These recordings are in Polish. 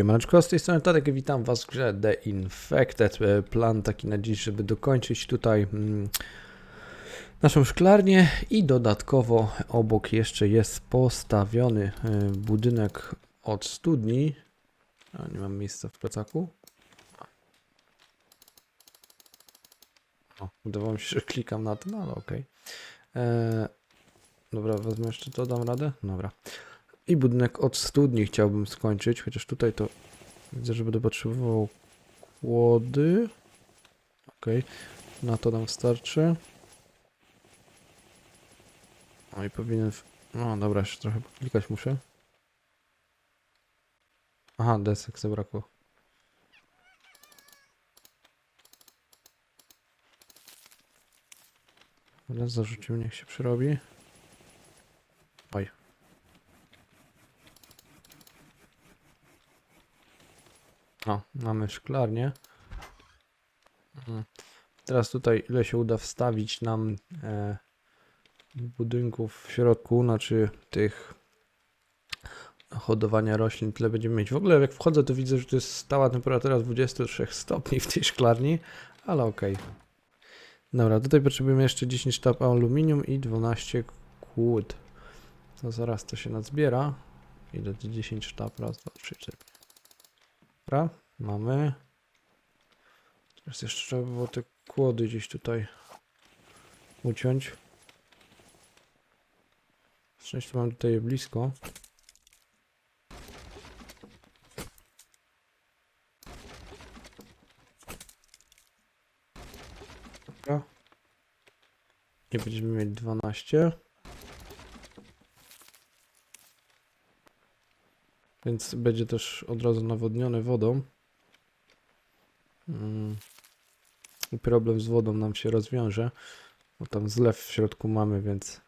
Siemaneczko, z tej strony Tadek i witam was w grze The Infected. E, Plan taki na dziś, żeby dokończyć tutaj mm, naszą szklarnię i dodatkowo obok jeszcze jest postawiony e, budynek od studni. A, nie mam miejsca w plecaku. O, wydawało mi się, że klikam na to, no ale okej. E, Dobra, wezmę jeszcze to, dam radę? Dobra. I budynek od studni chciałbym skończyć, chociaż tutaj to widzę, że będę potrzebował kłody. Okej, na to nam starczy. No i powinien... W... No dobra, jeszcze trochę klikać muszę. Aha, desek zabrakło. Dobra, zarzucimy, niech się przerobi. Oj. O, mamy szklarnię. Mhm. Teraz tutaj ile się uda wstawić nam e, budynków w środku, znaczy tych hodowania roślin, tyle będziemy mieć. W ogóle jak wchodzę, to widzę, że to jest stała temperatura 23 stopni w tej szklarni, ale okej. Dobra, tutaj potrzebujemy jeszcze 10 sztab aluminium i 12 kłód. To zaraz to się nazbiera. Ile to 10 sztab? Raz, dwa, trzy, cztery. Dobra, mamy. Teraz jeszcze trzeba by było te kłody gdzieś tutaj uciąć. Szczęście mam tutaj je blisko. I będziemy mieć 12. Więc będzie też od razu nawodnione wodą. Mm. I problem z wodą nam się rozwiąże. Bo tam zlew w środku mamy, więc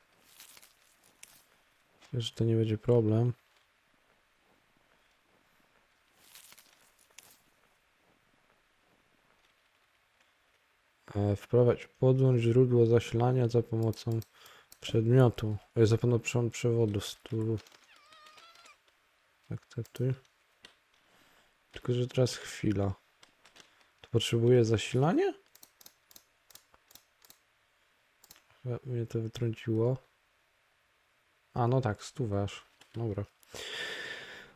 myślę, że to nie będzie problem. E, Wprowadź, podłącz źródło zasilania za pomocą przedmiotu. E, Za pomocą przewodu stulu. Akceptuj. Tylko, że teraz chwila. To potrzebuje zasilanie? Chyba mnie to wytrąciło. A, no tak, stuważ. Dobra.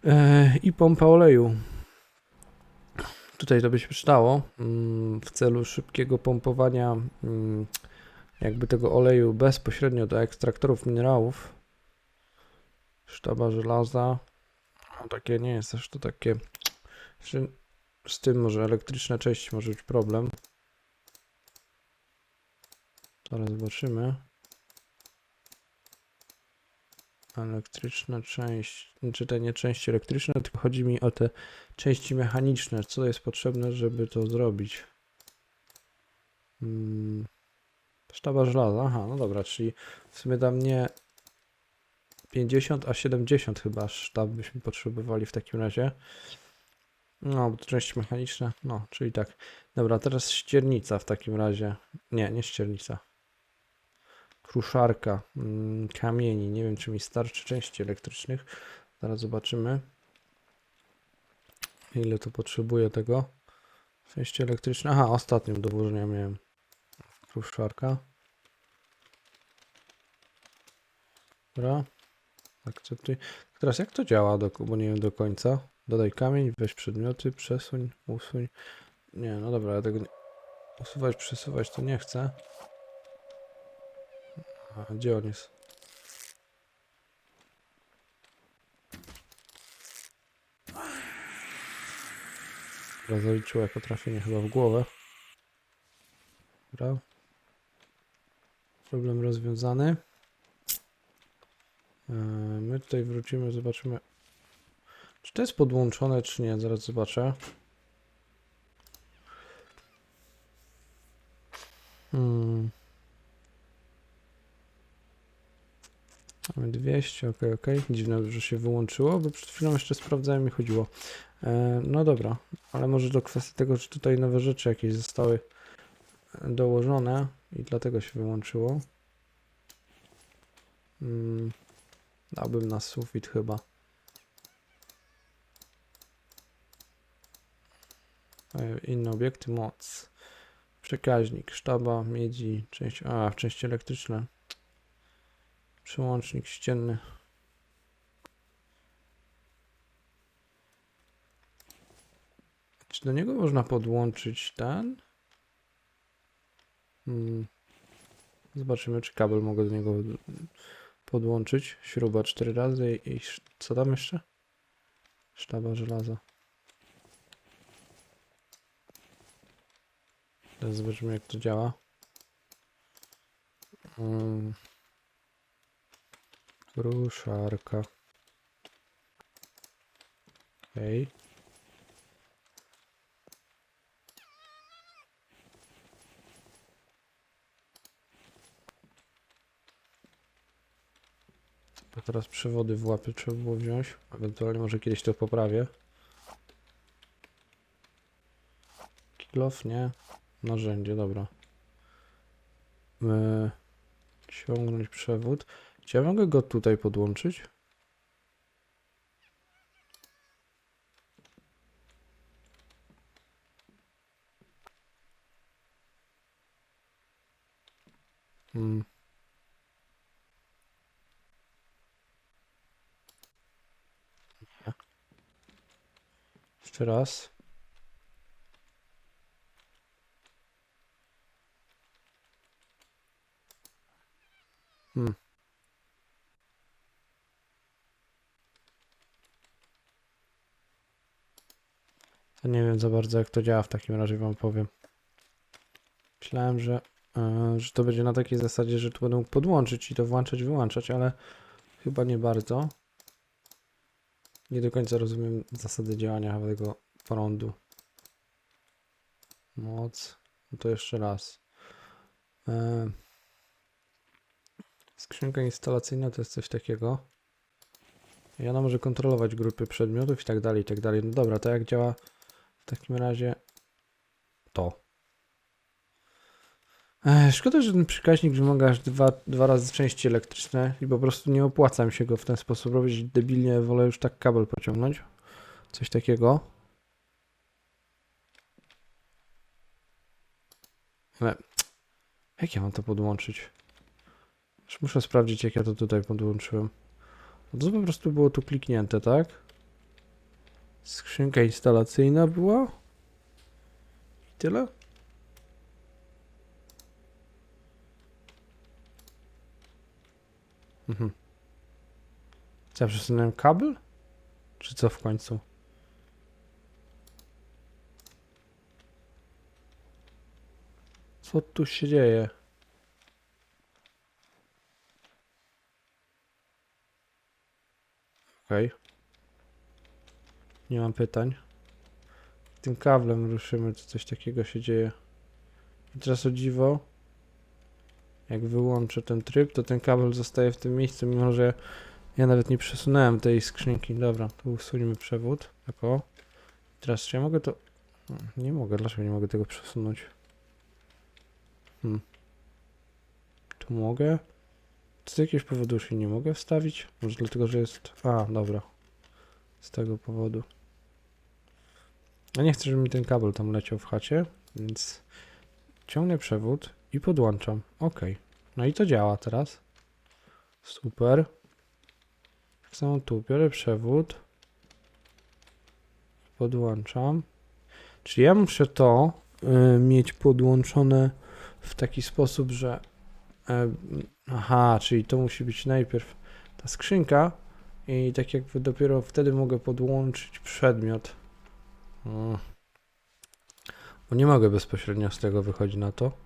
E, I pompa oleju. Tutaj to by się przydało mm, w celu szybkiego pompowania mm, jakby tego oleju bezpośrednio do ekstraktorów minerałów. Sztaba żelaza. No, takie nie jest aż to takie. Znaczy, z tym może elektryczna część może być problem. Zaraz zobaczymy. Elektryczna część, czy te nie części elektryczne, tylko chodzi mi o te części mechaniczne. Co jest potrzebne, żeby to zrobić? Hmm. Sztaba żelaza, aha, no dobra, czyli w sumie tam nie 50, a 70 chyba sztab byśmy potrzebowali w takim razie. No, bo to części mechaniczne, no, czyli tak. Dobra, teraz ściernica w takim razie. Nie, nie ściernica. Kruszarka, mm, kamieni. Nie wiem, czy mi starczy części elektrycznych. Zaraz zobaczymy. Ile to potrzebuje tego. Części elektryczne. Aha, ostatnią do włożenia miałem. Kruszarka. Dobra. Akceptuj. Teraz jak to działa, do, bo nie wiem do końca. Dodaj kamień, weź przedmioty, przesuń, usuń. Nie, no dobra, ja tego nie... Usuwać, przesuwać to nie chcę. A gdzie on jest? Dobra, zaliczyło jako trafienie chyba w głowę. Dobra. Problem rozwiązany. Eee, My tutaj wrócimy, zobaczymy. Czy to jest podłączone, czy nie? Zaraz zobaczę. Hmm. Mamy 200, ok, ok. Dziwne, że się wyłączyło, bo przed chwilą jeszcze sprawdzałem i chodziło. E, no dobra, ale może to kwestia tego, że tutaj nowe rzeczy jakieś zostały dołożone i dlatego się wyłączyło. Hmm. Dałbym na sufit chyba. E, inne obiekty, moc. Przekaźnik, sztaba, miedzi, część, a, części elektryczne. Przełącznik ścienny. Czy do niego można podłączyć ten? Hmm. Zobaczymy, czy kabel mogę do niego podłączyć. Śruba 4 razy i sz- co tam jeszcze? Sztaba żelaza. Teraz zobaczymy, jak to działa. Mm. Ruszarka. Okej. To teraz przewody w łapy trzeba było wziąć. Ewentualnie może kiedyś to poprawię. Kilof, nie. Narzędzie, dobra. Yy, ciągnąć przewód. Czy ja mogę go tutaj podłączyć? Hmm. Nie. Jeszcze raz. Hmm. To nie wiem za bardzo jak to działa w takim razie wam powiem. Myślałem, że, e, że to będzie na takiej zasadzie, że tu mógł podłączyć i to włączać, wyłączać, ale chyba nie bardzo. Nie do końca rozumiem zasady działania tego prądu. Moc. No to jeszcze raz. E, Skrzynka instalacyjna to jest coś takiego. I ona może kontrolować grupy przedmiotów i tak dalej, i tak dalej. No dobra, to jak działa w takim razie to. Szkoda, że ten przekaźnik wymaga aż dwa, dwa razy części elektryczne i po prostu nie opłaca mi się go w ten sposób robić. Debilnie wolę już tak kabel pociągnąć. Coś takiego. Ale jak ja mam to podłączyć? Już muszę sprawdzić, jak ja to tutaj podłączyłem. No to po prostu było tu kliknięte, tak? Skrzynka instalacyjna była. I tyle? Mhm. Co, ja przesunąłem kabel? Czy co w końcu? Co tu się dzieje? Okej. Nie mam pytań. Tym kablem ruszymy, czy coś takiego się dzieje. I teraz o dziwo, jak wyłączę ten tryb, to ten kabel zostaje w tym miejscu, mimo że ja nawet nie przesunąłem tej skrzynki. Dobra, tu usuniemy przewód. Tak o. Teraz czy ja mogę to... Nie mogę, dlaczego nie mogę tego przesunąć? Hmm. Tu mogę? Z jakiegoś powodu jej nie mogę wstawić? Może dlatego, że jest... A, dobra. Z tego powodu. Ja nie chcę, żeby mi ten kabel tam leciał w chacie, więc ciągnę przewód i podłączam. Ok. No i to działa teraz. Super. Tak tu biorę przewód. Podłączam. Czyli ja muszę to y, mieć podłączone w taki sposób, że e, Aha, czyli to musi być najpierw ta skrzynka i tak jakby dopiero wtedy mogę podłączyć przedmiot. Mm. Bo nie mogę bezpośrednio z tego wychodzić na to.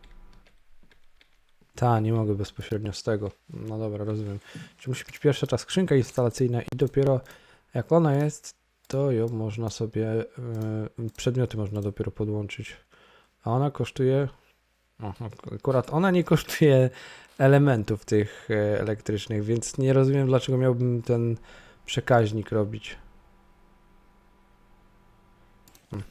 Ta, nie mogę bezpośrednio z tego. No dobra, rozumiem. Czyli musi być pierwsza ta skrzynka instalacyjna i dopiero jak ona jest, to ją można sobie, yy, przedmioty można dopiero podłączyć. A ona kosztuje, o, akurat ona nie kosztuje elementów tych e, elektrycznych, więc nie rozumiem dlaczego miałbym ten przekaźnik robić. Hmm.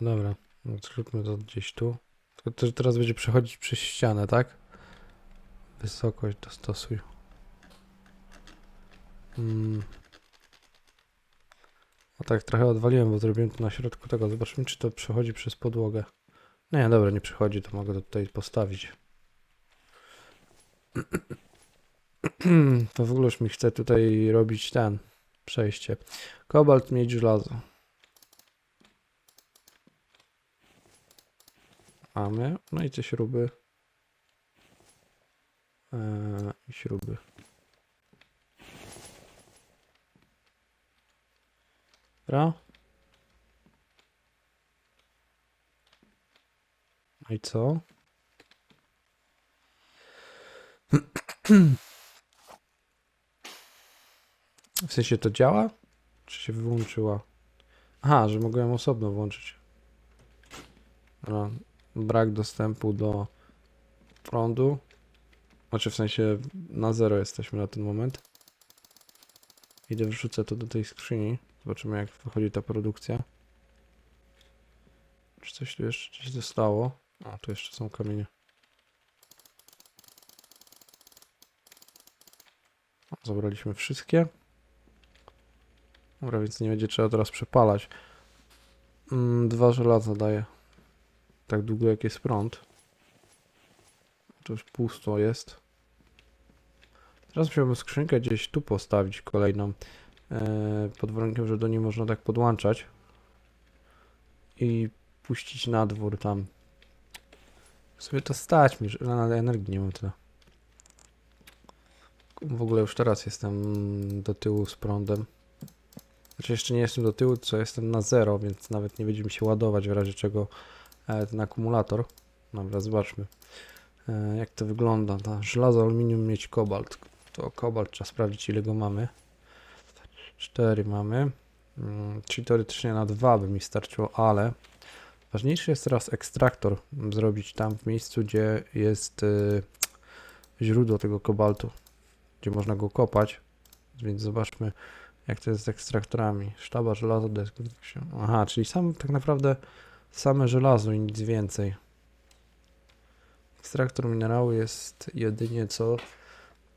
Dobra, no zróbmy to gdzieś tu. Tylko to, że teraz będzie przechodzić przez ścianę, tak? Wysokość dostosuj. Hmm. A tak trochę odwaliłem, bo zrobiłem to na środku tego. Zobaczymy, czy to przechodzi przez podłogę. Nie, dobra, nie przechodzi, to mogę to tutaj postawić. To w ogóle już mi chce tutaj robić ten przejście. Kobalt, miedź, żelazo. Mamy. No i te śruby. Eee, śruby. Dobra. No i co? W sensie to działa? Czy się wyłączyła? Aha, że mogłem osobno włączyć. Brak dostępu do prądu. Znaczy w sensie na zero jesteśmy na ten moment. Idę wrzucę to do tej skrzyni. Zobaczymy jak wychodzi ta produkcja. Czy coś tu jeszcze gdzieś zostało? A, tu jeszcze są kamienie. Zabraliśmy wszystkie. Dobra, więc nie będzie trzeba teraz przepalać. Mm, dwa żelaza daje. Tak długo jak jest prąd. To już pusto jest. Teraz musiałbym skrzynkę gdzieś tu postawić kolejną. E, pod warunkiem, że do niej można tak podłączać. I puścić na dwór tam. W sumie to stać mi, że na energii nie mam tyle. W ogóle już teraz jestem do tyłu z prądem. Znaczy jeszcze nie jestem do tyłu, co jestem na zero, więc nawet nie będzie mi się ładować w razie czego e, ten akumulator. Dobra, zobaczmy. E, jak to wygląda? Ta żelazo, aluminium, mieć kobalt. To kobalt trzeba sprawdzić ile go mamy. 4 mamy. Mm, Czyli teoretycznie na 2 by mi starczyło, ale ważniejszy jest teraz ekstraktor zrobić tam w miejscu, gdzie jest y, źródło tego kobaltu, gdzie można go kopać. Więc zobaczmy, jak to jest z ekstraktorami. Sztaba, żelazo, desk. Aha, czyli sam tak naprawdę same żelazo i nic więcej. Ekstraktor minerału jest jedynie co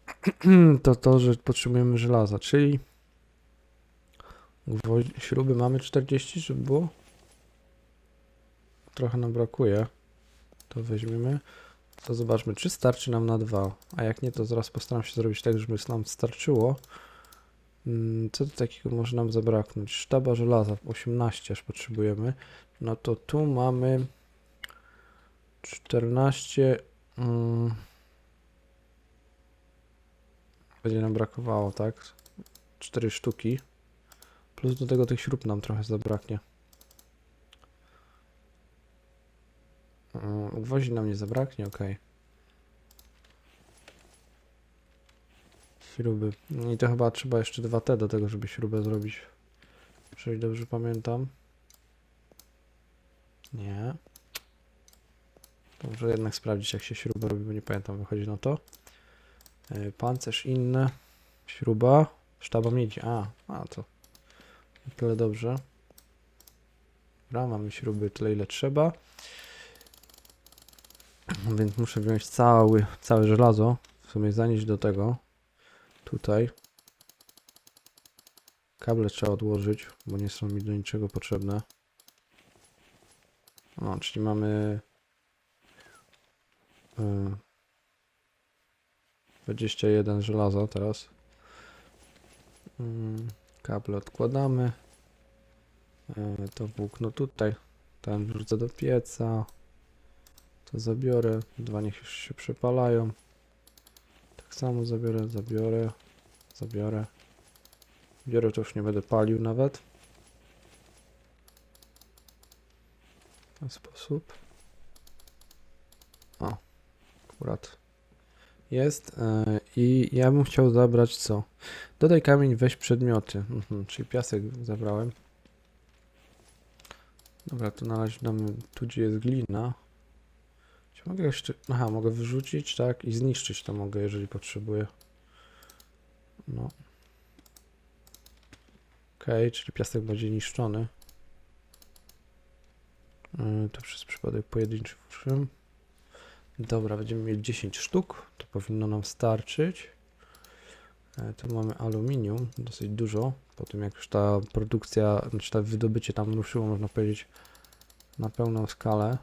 to to, że potrzebujemy żelaza, czyli śruby mamy 40, żeby było? Trochę nam brakuje. To weźmiemy. To zobaczmy, czy starczy nam na dwa. A jak nie, to zaraz postaram się zrobić tak, żeby nam starczyło. Mm, Co tu takiego może nam zabraknąć? Sztaba żelaza, 18 aż potrzebujemy. No to tu mamy 14. Mm, będzie nam brakowało, tak? 4 sztuki. Plus do tego tych śrub nam trochę zabraknie. Mm, Gwoździ nam nie zabraknie, ok. Śruby. I to chyba trzeba jeszcze 2T do tego, żeby śrubę zrobić. Jeżeli dobrze pamiętam. Nie. Dobrze jednak sprawdzić jak się śrubę robi, bo nie pamiętam, wychodzi na to. Yy, Pancerz inny. Śruba. Sztaba miedzi. A, a to Tyle dobrze. Dobra, mamy śruby tyle ile trzeba. Więc muszę wziąć cały, całe żelazo. W sumie zanieść do tego. Tutaj. Kable trzeba odłożyć, bo nie są mi do niczego potrzebne. No, czyli mamy... y, 21 żelaza teraz. Mm. Kable odkładamy. E, To włókno tutaj. Ten wrzucę do pieca. To zabiorę. Dwa niech już się przepalają. Tak samo zabiorę, zabiorę, zabiorę. Biorę to już nie będę palił nawet. Ten sposób. O, akurat jest. e, I ja bym chciał zabrać co? Dodaj kamień, weź przedmioty. Mhm, czyli piasek zabrałem. Dobra, to na razie tu, gdzie jest glina. Czy mogę jeszcze... Aha, mogę wyrzucić, tak? I zniszczyć to mogę, jeżeli potrzebuję. No. Okej, czyli piasek będzie niszczony. Yy, to przez przypadek pojedynczy użyłem. Dobra, będziemy mieli 10 sztuk. To powinno nam starczyć. E, Tu mamy aluminium, dosyć dużo. Po tym jak już ta produkcja, znaczy to wydobycie tam ruszyło, można powiedzieć, na pełną skalę.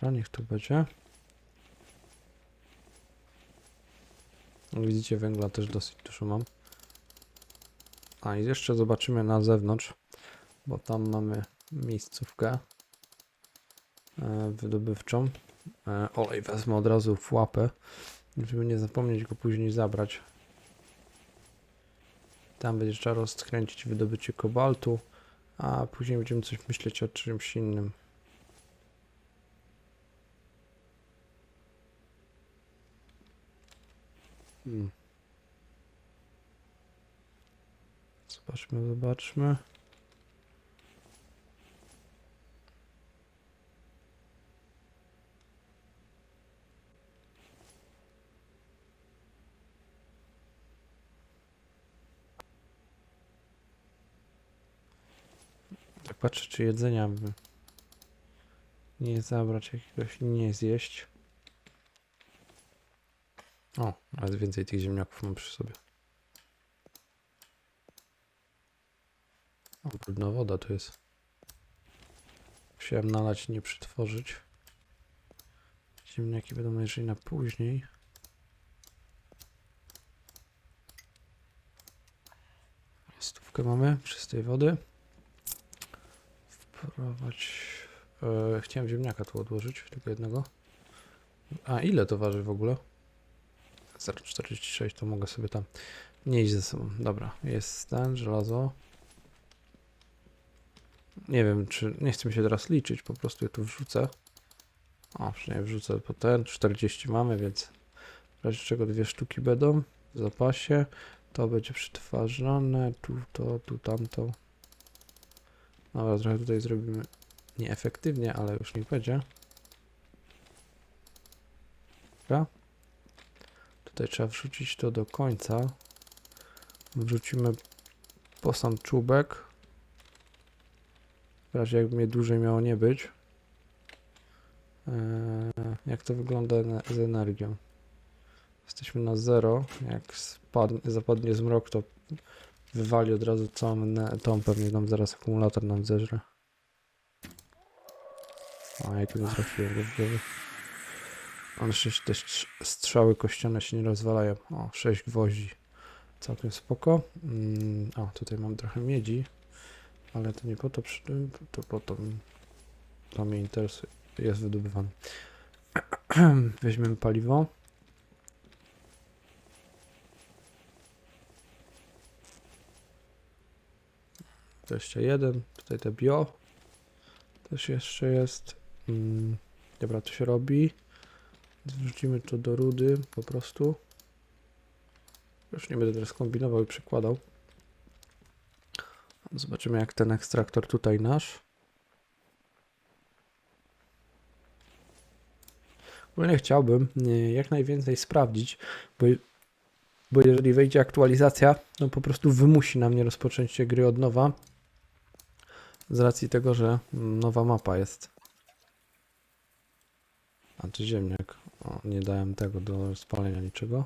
A niech to będzie. Widzicie, węgla też dosyć dużo mam. A i jeszcze zobaczymy na zewnątrz, bo tam mamy miejscówkę e, wydobywczą. E, olej wezmę od razu w łapę, żeby nie zapomnieć go później zabrać. Tam będzie trzeba rozkręcić wydobycie kobaltu, a później będziemy coś myśleć o czymś innym. Hmm. Zobaczmy, zobaczmy. Patrzę, czy jedzenia by nie zabrać jakiegoś, nie zjeść. O, ale więcej tych ziemniaków mam przy sobie. O, brudna woda tu jest. Musiałem nalać, nie przetworzyć. Ziemniaki będą najwyżej na później. Stówkę mamy czystej wody. E, chciałem ziemniaka tu odłożyć, tylko jednego. A ile to waży w ogóle? 0,46 to mogę sobie tam nie iść ze sobą. Dobra, jest ten, żelazo. Nie wiem, czy nie chcę mi się teraz liczyć, po prostu je tu wrzucę. O, przynajmniej wrzucę po ten, 40 mamy, więc w razie czego dwie sztuki będą w zapasie. To będzie przetwarzane, tu to, tu tamto. Dobra, trochę tutaj zrobimy nieefektywnie, ale już niech będzie. Dobra. Tutaj trzeba wrzucić to do końca. Wrzucimy po sam czubek. W razie jakby mnie dłużej miało nie być. Eee, jak to wygląda z energią? Jesteśmy na zero. Jak spadnie, zapadnie zmrok, to wywali od razu całą tą pewnie nam zaraz akumulator nam zeżre. A ja tu nie trafiłem do głowy. Ale szczęście te strz- strzały kościane się nie rozwalają. O, 6 gwoździ. Całkiem spoko. Mm, o, tutaj mam trochę miedzi. Ale to nie po to przyszedłem, to po to to mnie interesuje. Jest wydobywany. Weźmiemy paliwo. Dwadzieścia jeden. Tutaj te bio. Też jeszcze jest. Mm, dobra, to się robi. Wrzucimy to do rudy po prostu. Już nie będę teraz kombinował i przykładał. Zobaczymy jak ten ekstraktor tutaj nasz. Ogólnie chciałbym jak najwięcej sprawdzić, bo, bo jeżeli wejdzie aktualizacja, no po prostu wymusi na mnie rozpoczęcie gry od nowa. Z racji tego, że nowa mapa jest. A czy ziemniak? O, nie dałem tego do spalenia niczego.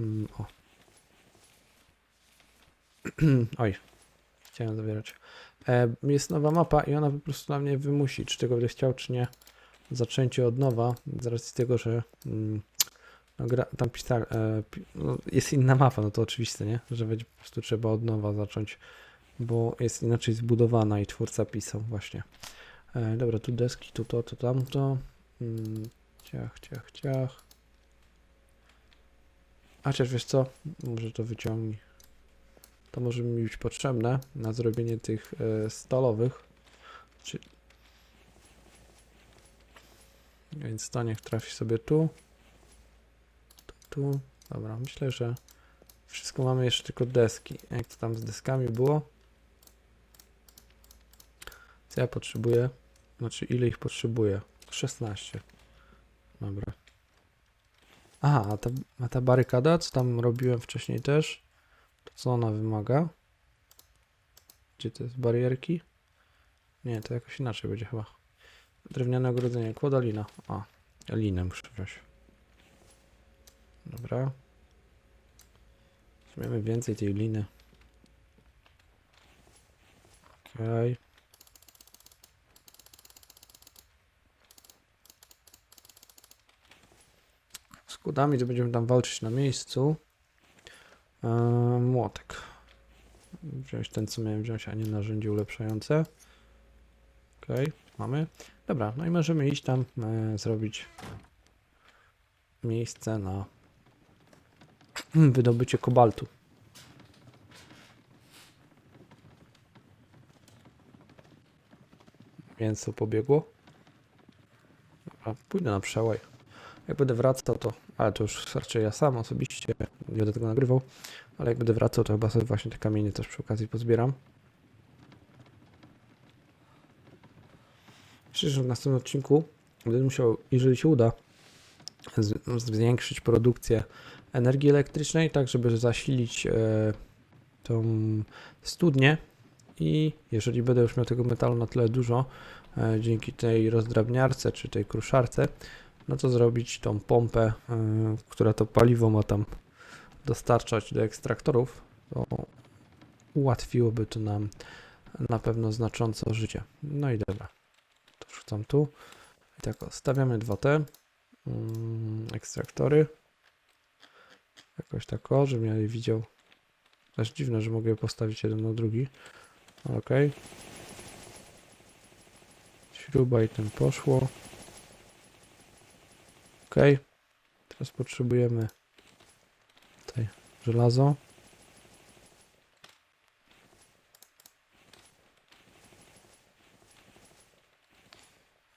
Mm, o. Oj, chciałem zabierać. E, jest nowa mapa i ona po prostu na mnie wymusi, czy tego będę chciał, czy nie. Zaczęcie od nowa, z racji tego, że mm, no, gra, tam pisali, e, no, jest inna mapa, no to oczywiste, nie? Że będzie po prostu trzeba od nowa zacząć, bo jest inaczej zbudowana i twórca pisał właśnie. E, dobra, tu deski, tu to, tu tamto. Mm, ciach, ciach, ciach. A chociaż wiesz co? Może to wyciągnij. To może mi być potrzebne na zrobienie tych e, stalowych. Czy... Więc to niech trafi sobie tu. Tu, tu. Dobra, myślę, że wszystko mamy jeszcze tylko deski. Jak to tam z deskami było? Co ja potrzebuję? Znaczy, ile ich potrzebuję? 16. Dobra. Aha, a ta, a ta barykada, co tam robiłem wcześniej też, to co ona wymaga? Gdzie to jest barierki? Nie, to jakoś inaczej będzie chyba. Drewniane ogrodzenie, kłodalina. A, linę muszę wziąć. Dobra. Weźmiemy więcej tej liny. Okej. Z kudami to będziemy tam walczyć na miejscu. Eee, młotek. Wziąć ten, co miałem wziąć, a nie narzędzie ulepszające. Okej, mamy. Dobra, no i możemy iść tam, e, zrobić miejsce na wydobycie kobaltu. Mięso pobiegło. Dobra, pójdę na przełaj. Jak będę wracał, to. Ale to już raczej ja sam osobiście nie będę tego nagrywał. Ale jak będę wracał, to chyba sobie właśnie te kamienie też przy okazji pozbieram. Że w następnym odcinku będę musiał, jeżeli się uda, zwiększyć produkcję energii elektrycznej, tak żeby zasilić e, tą studnię i jeżeli będę już miał tego metalu na tyle dużo, e, dzięki tej rozdrabniarce czy tej kruszarce, no to zrobić tą pompę, e, która to paliwo ma tam dostarczać do ekstraktorów, to ułatwiłoby to nam na pewno znacząco życie. No i dobra, to wrzucam tu. I tak, stawiamy dwa te mm, ekstraktory. Jakoś tak o, żebym ja je widział. Aż dziwne, że mogę je postawić jeden na drugi. Ok. Śruba i ten poszło. Ok. Teraz potrzebujemy tutaj żelazo.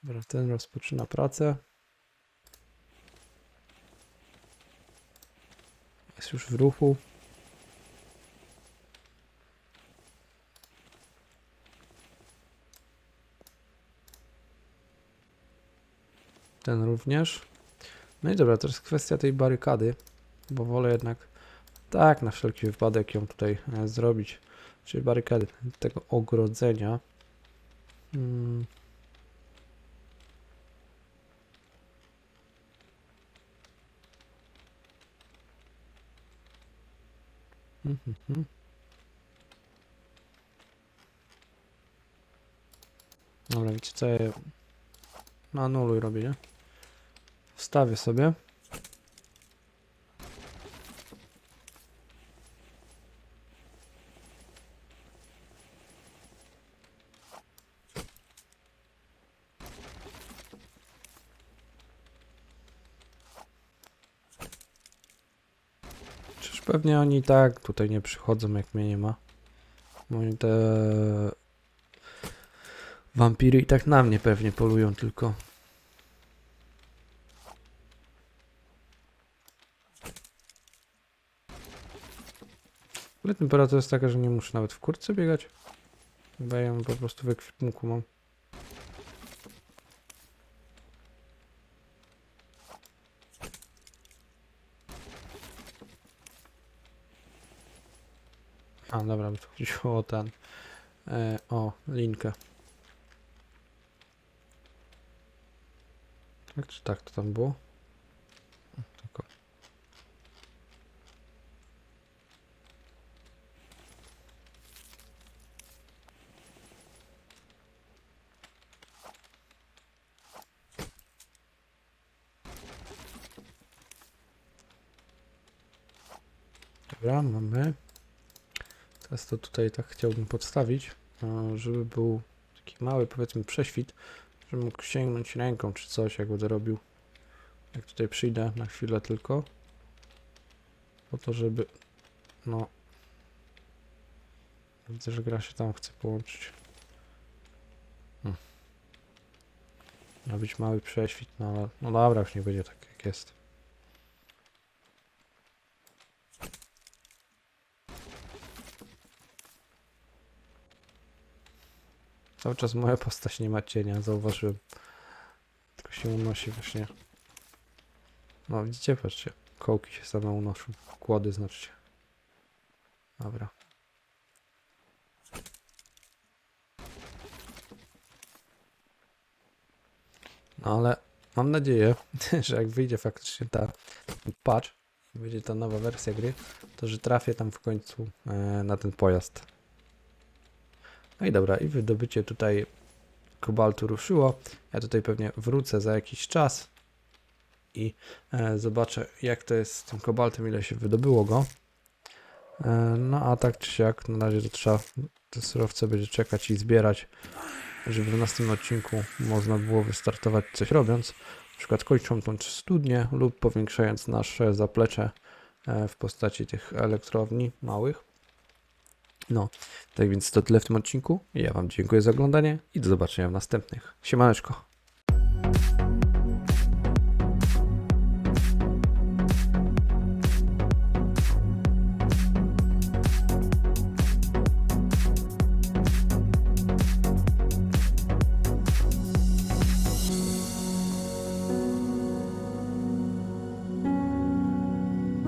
Dobra, ten rozpoczyna pracę. Jest już w ruchu. Ten również. No i dobra, to jest kwestia tej barykady, bo wolę jednak tak na wszelki wypadek ją tutaj e, zrobić. Czyli barykady tego ogrodzenia. Mm. Mhm. Dobra, wiecie co robię, nie? Wstawię sobie. Czyż pewnie oni i tak tutaj nie przychodzą, jak mnie nie ma. Bo te wampiry i tak na mnie pewnie polują tylko. Ale temperatura jest taka, że nie muszę nawet w kurtce biegać. Chyba po prostu w ekwipunku mam. A, dobra, tu chodziło o ten. E, o, linkę. Tak czy tak to tam było? Dobra, mamy. Teraz to tutaj tak chciałbym podstawić, e, żeby był taki mały powiedzmy prześwit, żebym mógł sięgnąć ręką czy coś, jak będę robił. Jak tutaj przyjdę na chwilę tylko. Po to, żeby... No... Widzę, że gra się tam chce połączyć. Hmm. Ma być mały prześwit, no ale... No dobra, już nie będzie tak jak jest. Cały czas moja postać nie ma cienia, zauważyłem. Tylko się unosi właśnie. No widzicie, patrzcie. Kołki się same unoszą. Kłody znaczy. Dobra. No ale mam nadzieję, że jak wyjdzie faktycznie ta patch będzie ta nowa wersja gry, to że trafię tam w końcu e, na ten pojazd. No i dobra, i wydobycie tutaj kobaltu ruszyło. Ja tutaj pewnie wrócę za jakiś czas i e, zobaczę jak to jest z tym kobaltem, ile się wydobyło go. E, no a tak czy siak, na razie to trzeba te surowce będzie czekać i zbierać, żeby w następnym odcinku można było wystartować coś robiąc. Na przykład kończąc tą studnię lub powiększając nasze zaplecze e, w postaci tych elektrowni małych. No, tak więc to tyle w tym odcinku. Ja Wam dziękuję za oglądanie i do zobaczenia w następnych. Siemaneczko.